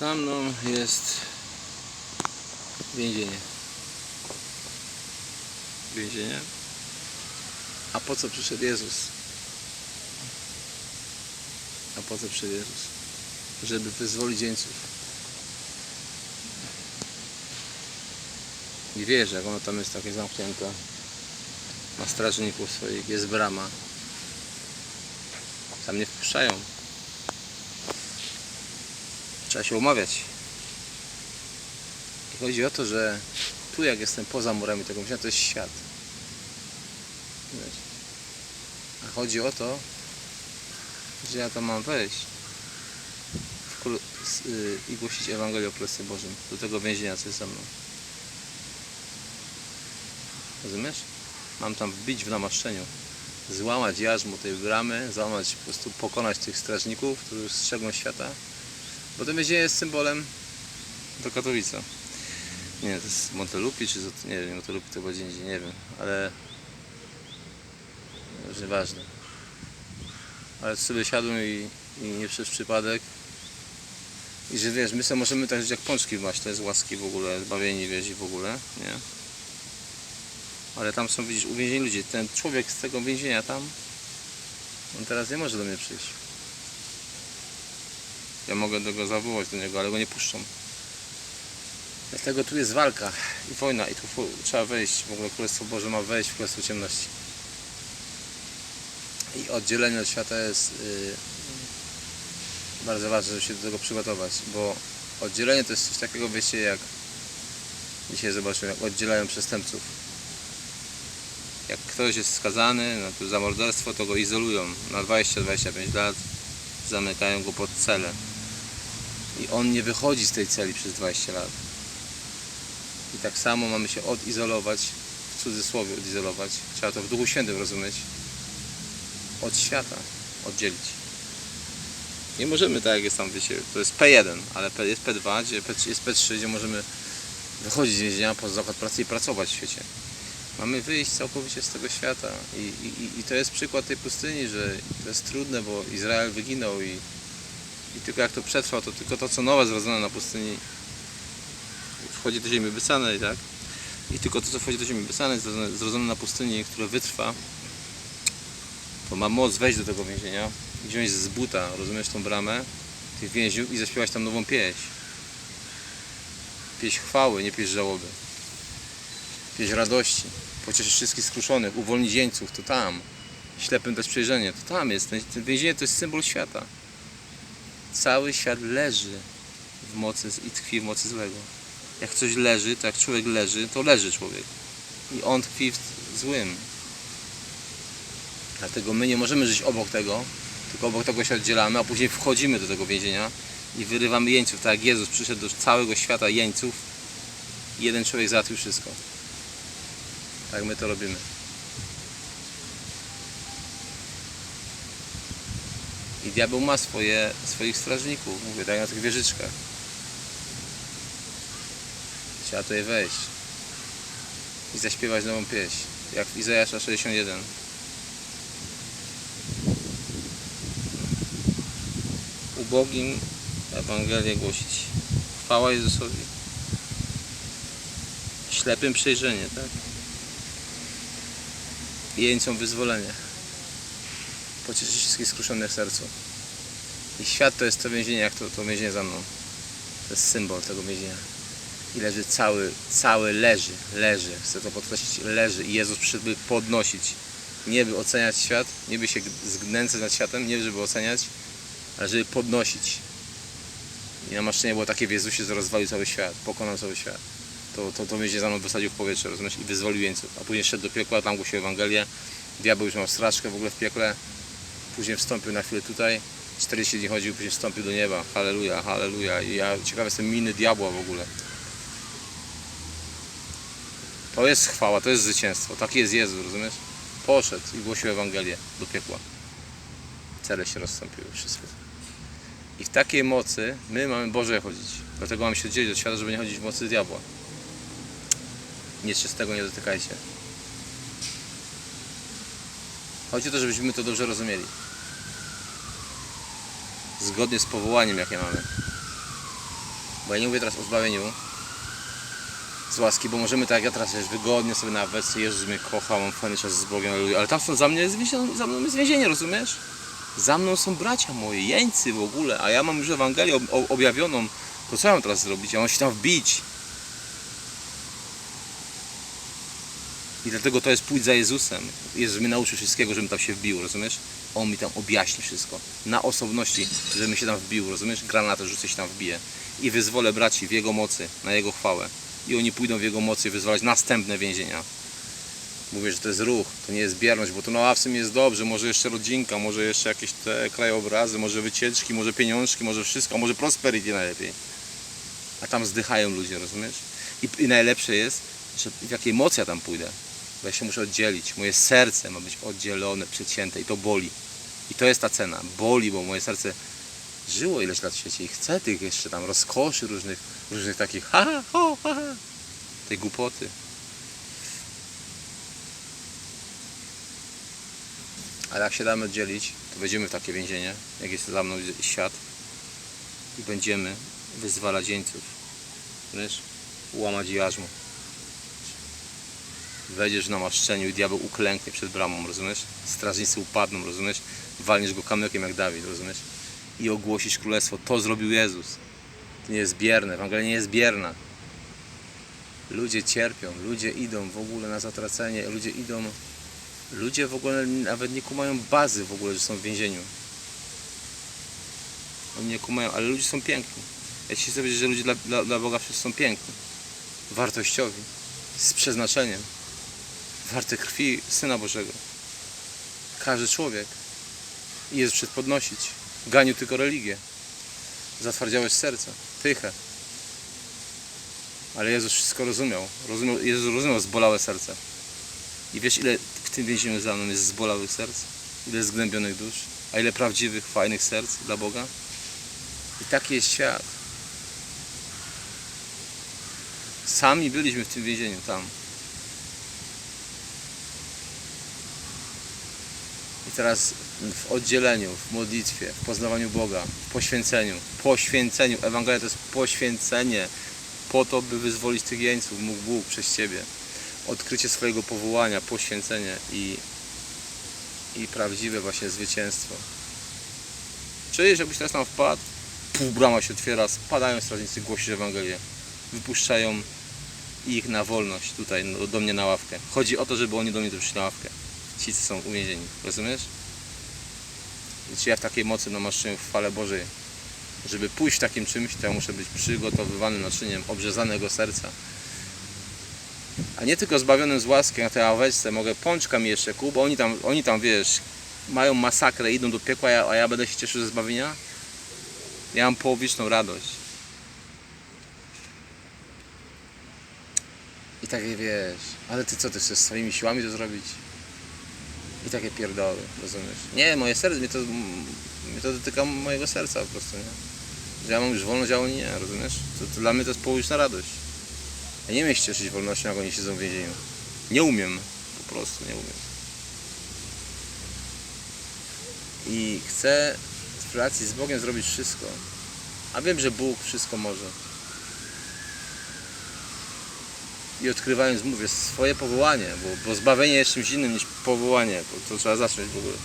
Za mną jest więzienie. Więzienie. A po co przyszedł Jezus? A po co przyszedł Jezus? Żeby wyzwolić jeńców. I wiesz, jak ono tam jest takie zamknięte. Ma strażników swoich, jest brama. Tam nie wpuszczają. Trzeba się umawiać. I chodzi o to, że tu jak jestem poza murami tego mieszkania, to jest świat. A chodzi o to, że ja tam mam wejść y, i głosić Ewangelię o Królestwie Bożym do tego więzienia, co jest za mną. Rozumiesz? Mam tam wbić w namaszczeniu, złamać jarzmo tej bramy, złamać, po prostu pokonać tych strażników, którzy strzegą świata, bo to więzienie jest symbolem do Katowica. Nie, to jest Montelupi, czy to, nie wiem, Montelupi to będzie indziej, nie wiem, ale już nieważne. Ale sobie siadłem i, i nie przez przypadek. I że wiesz, my sobie możemy tak żyć jak pączki w maśle, z łaski w ogóle, zbawieni wiesz i w ogóle, nie? Ale tam są, widzisz, uwięzieni ludzie. Ten człowiek z tego więzienia tam, on teraz nie może do mnie przyjść. Ja mogę do go zawołać do niego, ale go nie puszczą. Dlatego tu jest walka i wojna i tu trzeba wejść. W ogóle Królestwo Boże ma wejść w Królestwo Ciemności. I oddzielenie od świata jest yy, bardzo ważne, żeby się do tego przygotować, bo oddzielenie to jest coś takiego, wiecie, jak dzisiaj zobaczymy, jak oddzielają przestępców. Jak ktoś jest skazany na to za morderstwo, to go izolują na 20-25 lat, zamykają go pod celę. I on nie wychodzi z tej celi przez 20 lat. I tak samo mamy się odizolować, w cudzysłowie odizolować, trzeba to w Duchu Świętym rozumieć, od świata oddzielić. Nie możemy tak jak jest tam, wiecie, to jest P1, ale P- jest P2, gdzie P3 jest P3, gdzie możemy wychodzić z więzienia poza zakład pracy i pracować w świecie. Mamy wyjść całkowicie z tego świata i, i, i to jest przykład tej pustyni, że to jest trudne, bo Izrael wyginął i, i tylko jak to przetrwał, to tylko to co nowe zrodzone na pustyni wchodzi do ziemi wysanej, tak? I tylko to co wchodzi do ziemi wysanej, zrodzone, zrodzone na pustyni, które wytrwa, to ma moc wejść do tego więzienia, wziąć z buta, rozumiesz, tą bramę tych więźniów i zaśpiewać tam nową pieśń. Pieśń chwały, nie pieśń żałoby. Pieśń radości, pocieszyć wszystkich skruszonych, uwolnić jeńców, to tam. Ślepym dać przejrzenie, to tam jest. Ten, ten więzienie to jest symbol świata. Cały świat leży w mocy i tkwi w mocy złego. Jak coś leży, to jak człowiek leży, to leży człowiek. I on tkwi w złym. Dlatego my nie możemy żyć obok tego, tylko obok tego się oddzielamy, a później wchodzimy do tego więzienia i wyrywamy jeńców. Tak jak Jezus przyszedł do całego świata jeńców jeden człowiek załatwił wszystko. Tak my to robimy. I diabeł ma swoje, swoich strażników, mówię, tak na tych wieżyczkach. Trzeba tutaj wejść i zaśpiewać nową pieśń, jak w Izajasza 61. Ubogim Ewangelię głosić. Chwała Jezusowi. Ślepym przejrzenie, tak? Jeńcom wyzwolenie. Pocieszyć wszystkich skruszonych w sercu. I świat to jest to więzienie, jak to, to więzienie za mną. To jest symbol tego więzienia. I leży cały, cały leży, leży. Chcę to podkreślić, leży. I Jezus przyszedł, by podnosić. Nie by oceniać świat, nie by się zgnęcać nad światem, nie żeby oceniać, ale żeby podnosić. I namaszczenie było takie w Jezusie, że rozwalił cały świat, pokonał cały świat. To, to, to więzienie za mną wysadził w powietrze, rozumiesz, i wyzwolił jeńców. A później szedł do piekła, tam głosił Ewangelię. Diabeł już miał strażkę w ogóle w piekle. Później wstąpił na chwilę tutaj. 40 dni chodził, później wstąpił do nieba. Halleluja, halleluja. I ja ciekawy jestem miny diabła w ogóle. To jest chwała, to jest zwycięstwo. Taki jest Jezus, rozumiesz? Poszedł i głosił Ewangelię do piekła. Cele się rozstąpiły, wszystko. I w takiej mocy my mamy Boże chodzić. Dlatego mamy się dzielić od świata, żeby nie chodzić w mocy diabła. Nieczystego nie dotykajcie. Chodzi o to, żebyśmy to dobrze rozumieli. Zgodnie z powołaniem, jakie mamy. Bo ja nie mówię teraz o zbawieniu z łaski, bo możemy tak jak ja teraz wiesz, wygodnie sobie na wersję, Jezus mnie kocha, mam fajny czas z Bogiem, ale tam są za mnie jest za mną jest więzienie, rozumiesz? Za mną są bracia moi, jeńcy w ogóle, a ja mam już Ewangelię ob- ob- objawioną. To co ja mam teraz zrobić? Ja mam się tam wbić. I dlatego to jest pójść za Jezusem. Jezus mnie nauczył wszystkiego, żebym tam się wbił, rozumiesz? On mi tam objaśni wszystko. Na osobności, żebym się tam wbił, rozumiesz? Granatę rzucę się tam wbije. I wyzwolę braci w Jego mocy, na Jego chwałę. I oni pójdą w Jego mocy wyzwalać następne więzienia. Mówię, że to jest ruch, to nie jest bierność, bo to no a w sumie jest dobrze, może jeszcze rodzinka, może jeszcze jakieś te krajobrazy, może wycieczki, może pieniążki, może wszystko, może prosperity najlepiej. A tam zdychają ludzie, rozumiesz? I, I najlepsze jest, że w jakiej mocy ja tam pójdę. Bo ja się muszę oddzielić. Moje serce ma być oddzielone, przecięte i to boli. I to jest ta cena. Boli, bo moje serce żyło ileś lat w świecie i chce tych jeszcze tam rozkoszy różnych, różnych takich ha, ha, ho, ha, ha. tej głupoty. Ale jak się damy oddzielić, to wejdziemy w takie więzienie, jak jest za mną świat i będziemy wyzwalać jeńców. Wiesz? Łamać jarzmo. Wejdziesz w namaszczeniu i diabeł uklęknie przed bramą, rozumiesz? Strażnicy upadną, rozumiesz? Walniesz go kamykiem jak Dawid, rozumiesz? I ogłosisz królestwo. To zrobił Jezus. To nie jest bierne, Ewangelia nie jest bierna. Ludzie cierpią, ludzie idą w ogóle na zatracenie, ludzie idą Ludzie w ogóle nawet nie kumają bazy w ogóle, że są w więzieniu. Oni nie kumają, ale ludzie są piękni. Ja ci chcę powiedzieć, że ludzie dla, dla, dla Boga wszyscy są piękni. Wartościowi. Z przeznaczeniem. Warte krwi Syna Bożego. Każdy człowiek. Jezus przed podnosić. Ganił tylko religię. Zatwardziałeś serce. Pychę. Ale Jezus wszystko rozumiał. rozumiał Jezus rozumiał zbolałe serce. I wiesz, ile w tym więzieniu za mną jest zbolałych serc? Ile zgnębionych dusz? A ile prawdziwych, fajnych serc dla Boga? I taki jest świat. Sami byliśmy w tym więzieniu, tam. Teraz w oddzieleniu, w modlitwie, w poznawaniu Boga, w poświęceniu, poświęceniu. Ewangelia to jest poświęcenie po to, by wyzwolić tych jeńców, mógł Bóg przez Ciebie odkrycie swojego powołania, poświęcenie i, i prawdziwe właśnie zwycięstwo. Czujesz, jakbyś teraz tam wpadł, pół brama się otwiera, spadają strażnicy, głosisz Ewangelię, wypuszczają ich na wolność tutaj, do mnie na ławkę. Chodzi o to, żeby oni do mnie przyszli na ławkę. Ci, co są uwięzieni, rozumiesz? Czy ja w takiej mocy namaszczę w chwale Bożej, żeby pójść takim czymś, to ja muszę być przygotowywany naczyniem obrzezanego serca, a nie tylko zbawionym z łaski na tej aweczce, mogę pączka mi jeszcze kup, bo oni tam, oni tam wiesz, mają masakrę, idą do piekła, a ja, będę się cieszył ze zbawienia? Ja mam połowiczną radość. I takie wiesz, ale ty co, ty chcesz swoimi siłami to zrobić? I takie pierdoły, rozumiesz? Nie, moje serce, mnie to, mnie to dotyka mojego serca po prostu, nie? Że ja mam już wolność, a oni nie, rozumiesz? To, to dla mnie to jest połowiczna radość. Ja nie umiem się cieszyć wolnością, jak oni siedzą w więzieniu. Nie umiem. Po prostu nie umiem. I chcę w relacji z Bogiem zrobić wszystko. A wiem, że Bóg wszystko może. I odkrywając, mówię, swoje powołanie, bo, bo zbawienie jest czymś innym niż powołanie, bo to trzeba zacząć w ogóle.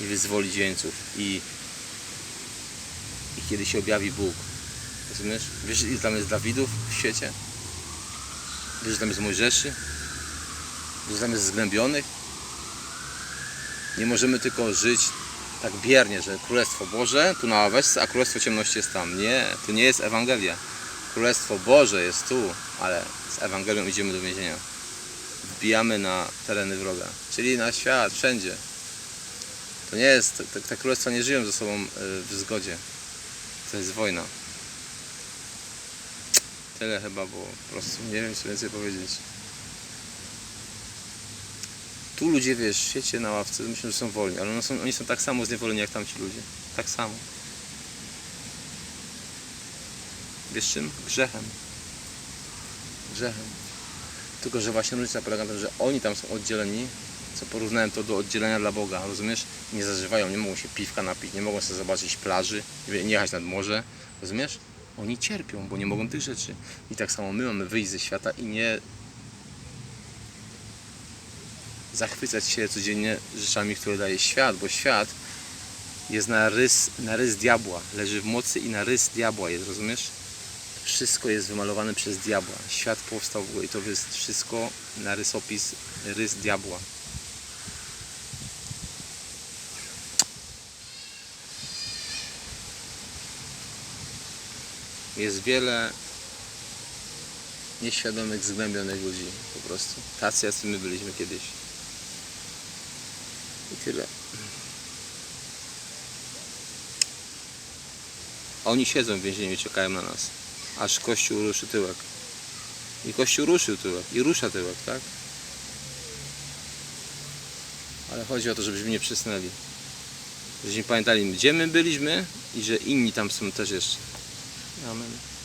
I wyzwolić jeńców. I i kiedy się objawi Bóg. Rozumiesz? Wiesz, ile tam jest Dawidów w świecie? Wiesz, że tam jest Mojżeszy? Wiesz, że tam jest zgnębionych? Nie możemy tylko żyć tak biernie, że Królestwo Boże tu na ławeczce, a Królestwo Ciemności jest tam. Nie, to nie jest Ewangelia. Królestwo Boże jest tu, ale z Ewangelią idziemy do więzienia. Wbijamy na tereny wroga, czyli na świat, wszędzie. To nie jest, te, te królestwa nie żyją ze sobą y, w zgodzie. To jest wojna. Tyle chyba było. Po prostu nie wiem co więcej powiedzieć. Tu ludzie, wiesz, w świecie na ławce myślą, że są wolni, ale oni są, oni są tak samo zniewoleni jak tamci ludzie. Tak samo. Wiesz czym? Grzechem. Grzechem. Tylko, że właśnie różnica polega na tym, że oni tam są oddzieleni, Co porównałem to do oddzielenia dla Boga, rozumiesz? Nie zażywają, nie mogą się piwka napić, nie mogą sobie zobaczyć plaży, nie jechać nad morze, rozumiesz? Oni cierpią, bo nie mogą tych rzeczy. I tak samo my mamy wyjść ze świata i nie zachwycać się codziennie rzeczami, które daje świat, bo świat jest na rys, na rys diabła, leży w mocy i na rys diabła jest, rozumiesz? Wszystko jest wymalowane przez diabła. Świat powstał i to jest wszystko na rysopis, rys diabła. Jest wiele nieświadomych, zgnębionych ludzi po prostu. Tacy, jacy my byliśmy kiedyś. Tyle. Oni siedzą w więzieniu i czekają na nas. Aż Kościół ruszy tyłek. I Kościół ruszył tyłek. I rusza tyłek, tak? Ale chodzi o to, żebyśmy nie przysnęli. Żebyśmy pamiętali, gdzie my byliśmy i że inni tam są też jeszcze. Amen.